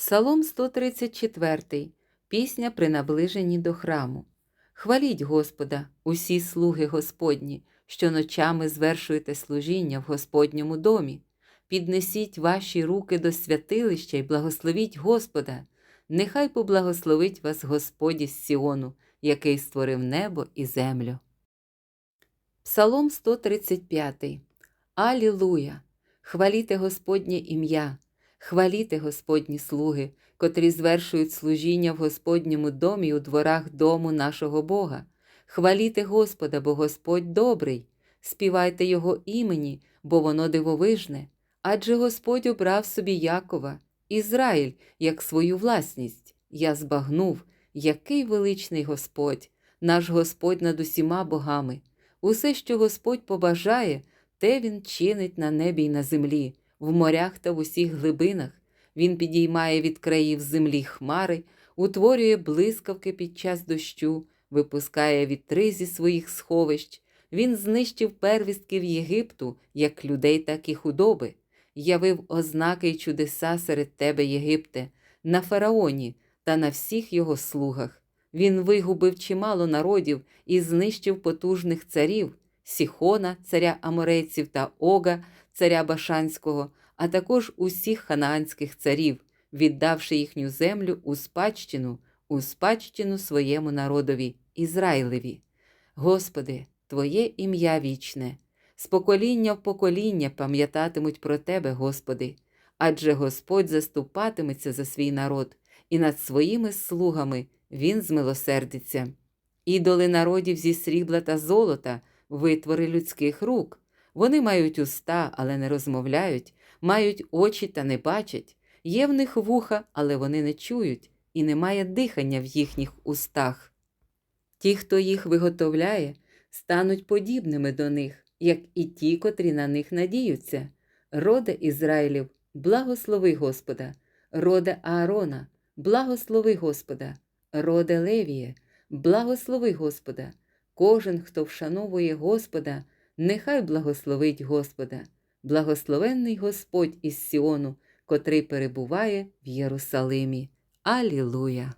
Псалом 134. Пісня при наближенні до храму. Хваліть Господа, усі слуги Господні, що ночами звершуєте служіння в Господньому домі. Піднесіть ваші руки до святилища і благословіть Господа. Нехай поблагословить вас Господь із Сіону, який створив небо і землю. Псалом 135. Алілуя! Хваліте Господнє ім'я, хваліте Господні слуги, котрі звершують служіння в Господньому домі у дворах дому нашого Бога. Хваліте Господа, бо Господь добрий, співайте Його імені, бо воно дивовижне, адже Господь обрав собі Якова, Ізраїль, як свою власність. Я збагнув, який величний Господь, наш Господь над усіма богами. Усе, що Господь побажає, те Він чинить на небі й на землі, в морях та в усіх глибинах. Він підіймає від країв землі хмари, утворює блискавки під час дощу, випускає вітри зі своїх сховищ. Він знищив первістків Єгипту, як людей, так і худоби, явив ознаки й чудеса серед тебе, Єгипте, на фараоні та на всіх його слугах. Він вигубив чимало народів і знищив потужних царів Сіхона, царя Аморейців та Ога, царя Башанського, а також усіх ханаанських царів, віддавши їхню землю у спадщину, у спадщину своєму народові, Ізраїлеві. Господи, Твоє ім'я вічне, з покоління в покоління пам'ятатимуть про Тебе, Господи, адже Господь заступатиметься за свій народ, і над своїми слугами Він змилосердиться. Ідоли народів зі срібла та золота, витвори людських рук. Вони мають уста, але не розмовляють, мають очі та не бачать, є в них вуха, але вони не чують, і немає дихання в їхніх устах. Ті, хто їх виготовляє, стануть подібними до них, як і ті, котрі на них надіються. Роде Ізраїлів, благослови Господа, роде Аарона, благослови Господа, роде Левіє, благослови Господа. Кожен, хто вшановує Господа, нехай благословить Господа, благословенний Господь із Сіону, котрий перебуває в Єрусалимі. Алілуя!